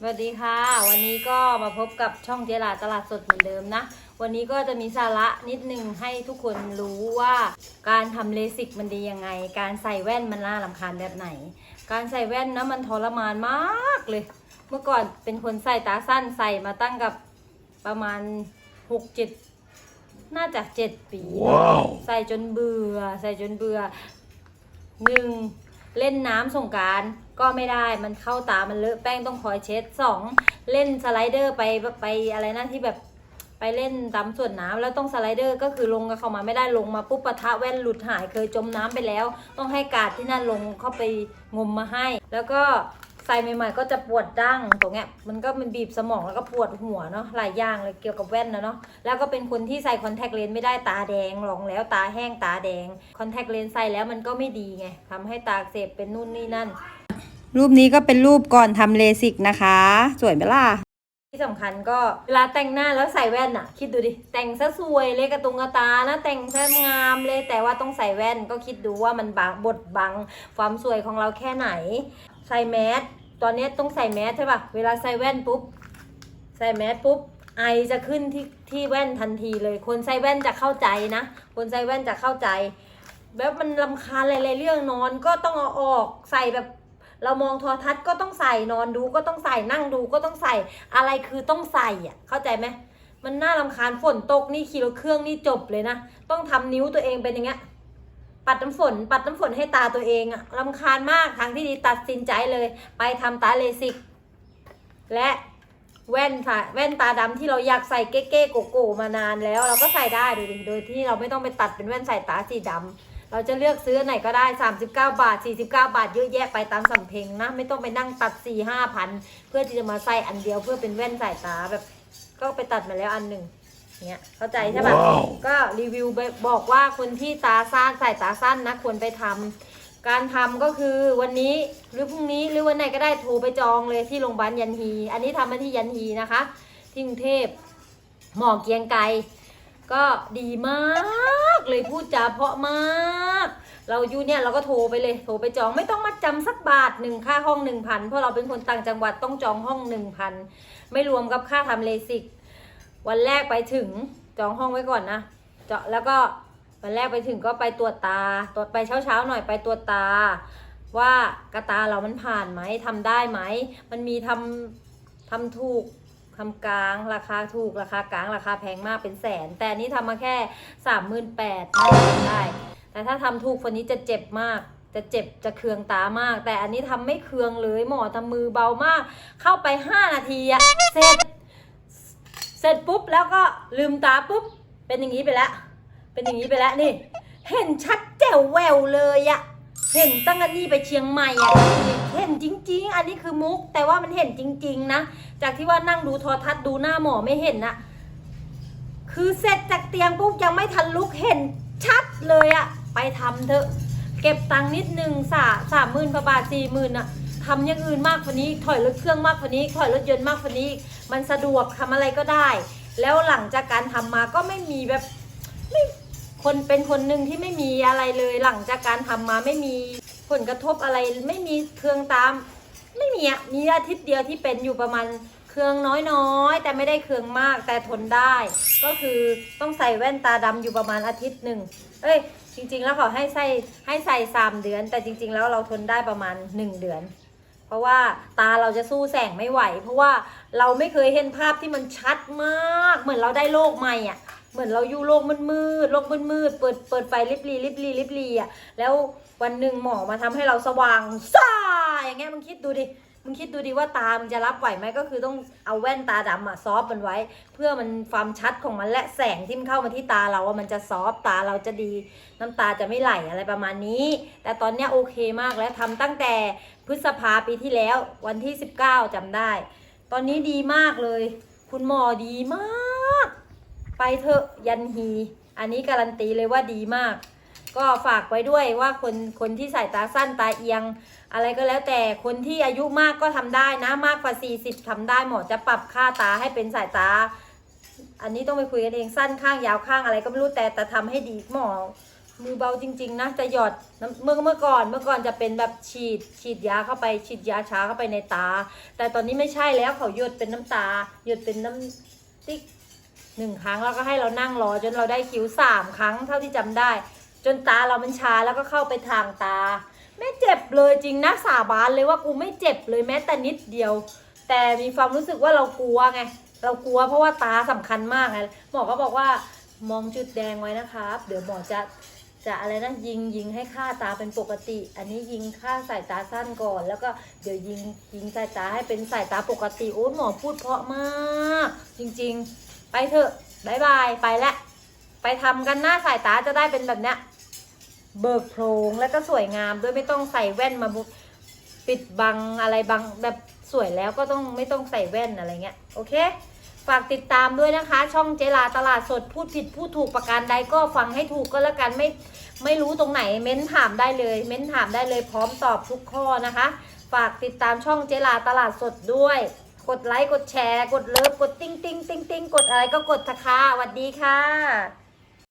สวัสดีค่ะ วันนี้ก็มาพบกับช่องเจลาตลาดสดเหมือนเดิมนะ วันนี้ก็จะมีสาระนิดนึงให้ทุกคนรู้ว่าการทำเลสิกมันดียังไง การใส่แว่นมันน่าลำคาญแบบไหน การใส่แว่นนะมันทรมานมากเลย เมื่อก่อนเป็นคนใส่ตาสั้นใส่มาตั้งกับประมาณหกเจ็ดน่าจะเจ็ดปีว้าวใส่จนเบื่อ ใส่จนเบื่อหนึ่งเล่นน้ำสงกราร ก็ไม่ได้มันเข้าตามันเลอะแป้งต้องคอยเช็ดสองเล่นสไลเดอร์ไปไปอะไรนะที่แบบไปเล่นตามส่วนน้ำแล้วต้องสไลเดอร์ก็คือลงกับเขามาไม่ได้ลงมาปุ๊บปะทะแว่นหลุดหายเคยจมน้ำไปแล้ว ต้องให้กาดที่นั่นลงเข้าไปงมมาให้ แล้วก็ใส่ใหม่ๆก็จะปวดดั้งตรงเนี้ยมันก็มันบีบสมองแล้วก็ปวดหัวเนาะหลายอย่างเลยเกี่ยวกับแว่นนะเนาะแล้วก็เป็นคนที่ใส่คอนแทคเลนส์ไม่ได้ตาแดงลองแล้วตาแห้งตาแดงคอนแทคเลนส์ใส่แล้วมันก็ไม่ดีไงทำให้ตาเสพเป็นนู่นนี่นั่น รูปนี้ก็เป็นรูปก่อนทำเลสิกนะคะ สวยไหมล่ะ ที่สำคัญก็เวลาแต่งหน้าแล้วใส่แว่นอะคิดดูดิ แต่งซะสวยเลยกระตุงกระตานะ แต่งซะงามเลยแต่ว่าต้องใส่แว่นก็คิดดูว่ามันบังบดบัง ความสวยของเราแค่ไหน ใส่แมสตอนนี้ต้องใส่แมสใช่ปะเวลาใส่แว่นปุ๊บ ใส่แมสปุ๊บไอจะขึ้นที่ที่แว่นทันทีเลย คนใส่แว่นจะเข้าใจนะ คนใส่แว่นจะเข้าใจ แบบมันลำคาญหลายๆเรื่องนอนก็ต้องเอาออกใส่แบบ เรามองโทรทัศน์ก็ต้องใส่นอนดูก็ต้องใส่นั่งดูก็ต้องใส่อะไรคือต้องใส่อะเข้าใจไหมมันน่ารำคาญฝนตกนี่ขี่รถเครื่องนี่จบเลยนะ ต้องทำนิ้วตัวเองเป็นอย่างเงี้ยปัดน้ำฝน ปัดน้ำฝนให้ตาตัวเองอะรำคาญมากทางที่ดีตัดสินใจเลย ไปทำตาเลสิก และแว่นค่ะแว่นตาดำที่เราอยากใส่เก๊ๆโกโก้มานานแล้ว เราก็ใส่ได้ดูดิโดยที่เราไม่ต้องไปตัดเป็นแว่นใส่ตาสีดำ เราจะเลือกซื้ออันไหนก็ได้ 39 บาท 49 บาทเยอะแยะไปตามสำเพ็งนะ ไม่ต้องไปนั่งตัด 4 5พันเพื่อที่จะมาใส่อันเดียวเพื่อเป็นแว่นสายตาแบบ ก็ไปตัดมาแล้วอันหนึ่งเนี่ยเข้าใจใช่ปะว้าวก็รีวิวไปบอกว่าคนที่ตาสั้นสายตาสั้นนะควรไปทำการทำก็คือวันนี้หรือพรุ่งนี้หรือวันไหนก็ได้โทรไปจองเลยที่โรงพยาบาลยันฮี อันนี้ทำมาที่ยันฮีนะคะที่กรุงเทพหมอเกียงไกรก็ดีมาก เลยพูดจาเพราะมาก เราอยู่เนี่ยเราก็โทรไปเลย โทรไปจองไม่ต้องมาจำสักบาทหนึ่งค่าห้องหนึ่งพันเพราะเราเป็นคนต่างจังหวัดต้องจองห้องหนึ่งพันไม่รวมกับค่าทำเลสิก วันแรกไปถึงจองห้องไว้ก่อนนะเจาะแล้วก็วันแรกไปถึงก็ไปตรวจตาตรวจไปเช้าเช้าๆหน่อยไปตรวจตา ว่ากระตาเรามันผ่านไหมทำได้ไหมมันมีทำทำถูก ทำกลางราคาถูกราคากลางราคาแพงมากเป็นแสน แต่อันนี้ทำมาแค่สามหมื่นแปดได้ แต่ถ้าทำถูกคนนี้จะเจ็บมาก จะเจ็บจะเคืองตามาก แต่อันนี้ทำไม่เคืองเลยหมอทำมือเบามาก เข้าไปห้านาทีอะเสร็จ เสร็จปุ๊บแล้วก็ลืมตาปุ๊บ เป็นอย่างนี้ไปแล้วเป็นอย่างนี้ไปแล้วนี่ เห็นชัดแจ๋วแววเลยอะเห็นตั้งอันนี้ไปเชียงใหม่อะ เห็นจริง ๆ อันนี้คือมุก แต่ว่ามันเห็นจริง ๆ นะ จากที่ว่านั่งดูโทรทัศน์ดูหน้าหมอไม่เห็นนะคือเสร็จจากเตียงปุ๊บยังไม่ทันลุกเห็นชัดเลยอะไปทำเถอะ เก็บตังค์นิดนึงสาสามหมื่นกว่าบาทสี่หมื่นอะทำอย่างอื่นมากกว่านี้ ถอยรถเครื่องมากกว่านี้ ถอยรถยนต์มากกว่านี้ มันสะดวกทำอะไรก็ได้ แล้วหลังจากการทำมาก็ไม่มีแบบคนเป็นคนหนึ่งที่ไม่มีอะไรเลย หลังจากการทำมาไม่มี ผลกระทบอะไรไม่มีเครื่องตาม ไม่มีอะมีอาทิตย์เดียวที่เป็นอยู่ประมาณเครื่องน้อยๆ แต่ไม่ได้เครื่องมากแต่ทนได้ ก็คือต้องใส่แว่นตาดำอยู่ประมาณอาทิตย์หนึ่งเอ้ย จริง ๆ แล้วเขาให้ใส่ให้ใส่สามเดือน แต่จริง ๆ แล้วเราทนได้ประมาณหนึ่งเดือน เพราะว่าตาเราจะสู้แสงไม่ไหว เพราะว่าเราไม่เคยเห็นภาพที่มันชัดมาก เหมือนเราได้โลกใหม่อะ เหมือนเราอยู่โลกมืดๆโลกมืดๆเปิดเปิดไฟลิบลีลิบลีลิบลีอะแล้ววันหนึ่งหมอมาทำให้เราสว่างซ่าอย่างเงี้ยมึงคิดดูดิมึงคิดดูดิว่าตา มึงจะรับไหวไหมก็คือต้องเอาแว่นตาดำอะซอฟมันไว้ เพื่อมันความชัดของมันและแสงที่มันเข้ามาที่ตาเราว่ามันจะซอฟตาเราจะดี น้ำตาจะไม่ไหลอะไรประมาณนี้ แต่ตอนเนี้ยโอเคมากแล้วทำตั้งแต่พฤษภาปีที่แล้ววันที่ 19จำได้ ตอนนี้ดีมากเลย คุณหมอดีมาก ไปเถอะยันฮี อันนี้การันตีเลยว่าดีมาก ก็ฝากไว้ด้วยว่าคนคนที่สายตาสั้นตาเอียง อะไรก็แล้วแต่คนที่อายุมากก็ทำได้นะมากกว่า 40ทำได้หมอจะปรับค่าตาให้เป็นสายตา อันนี้ต้องไปคุยกันเองสั้นข้างยาวข้างอะไรก็ไม่รู้แต่แต่ทำให้ดีหมอมือเบาจริง ๆนะจะหยอดเมื่อเมื่อก่อนเมื่อก่อนจะเป็นแบบฉีดฉีดยาเข้าไปฉีดยาช้าเข้าไปในตา แต่ตอนนี้ไม่ใช่แล้วเขาหยดเป็นน้ำตาหยดเป็นน้ำติ๊ก หนึ่งครั้งแล้วก็ให้เรานั่งรอจนเราได้คิ้วสามครั้งเท่าที่จำได้ จนตาเรามันชาแล้วก็เข้าไปทางตา ไม่เจ็บเลยจริงนะสาบานเลยว่ากูไม่เจ็บเลยแม้แต่นิดเดียว แต่มีความรู้สึกว่าเรากลัวไง เรากลัวเพราะว่าตาสำคัญมากไงหมอก็บอกว่ามองจุดแดงไว้นะครับ เดี๋ยวหมอจะจะอะไรนะยิงยิงให้ค่าตาเป็นปกติ อันนี้ยิงค่าสายตาสั้นก่อน แล้วก็เดี๋ยวยิงยิงสายตาให้เป็นสายตาปกติโอ้หมอพูดเพราะมาก จริง ๆ ไปเถอะบายบายไปละ ไปทำกันหน้าสายตาจะได้เป็นแบบเนี้ย เบิกโพรงแล้วก็สวยงามด้วยไม่ต้องใส่แว่นมาบุปิดบังอะไรบังแบบสวยแล้วก็ต้องไม่ต้องใส่แว่นอะไรเงี้ยโอเค ฝากติดตามด้วยนะคะ ช่องเจลาตลาดสดพูดผิดพูดถูกประการใดก็ฟังให้ถูกก็แล้วกันไม่ไม่รู้ตรงไหนเม้นถามได้เลย เม้นถามได้เลยพร้อมตอบทุกข้อนะคะ ฝากติดตามช่องเจลาตลาดสดด้วย กดไลค์ กดแชร์ กดเลิฟ กดติ้งติ้งติ้งติ้งกดอะไรก็กดทะค่ะสวัสดีค่ะ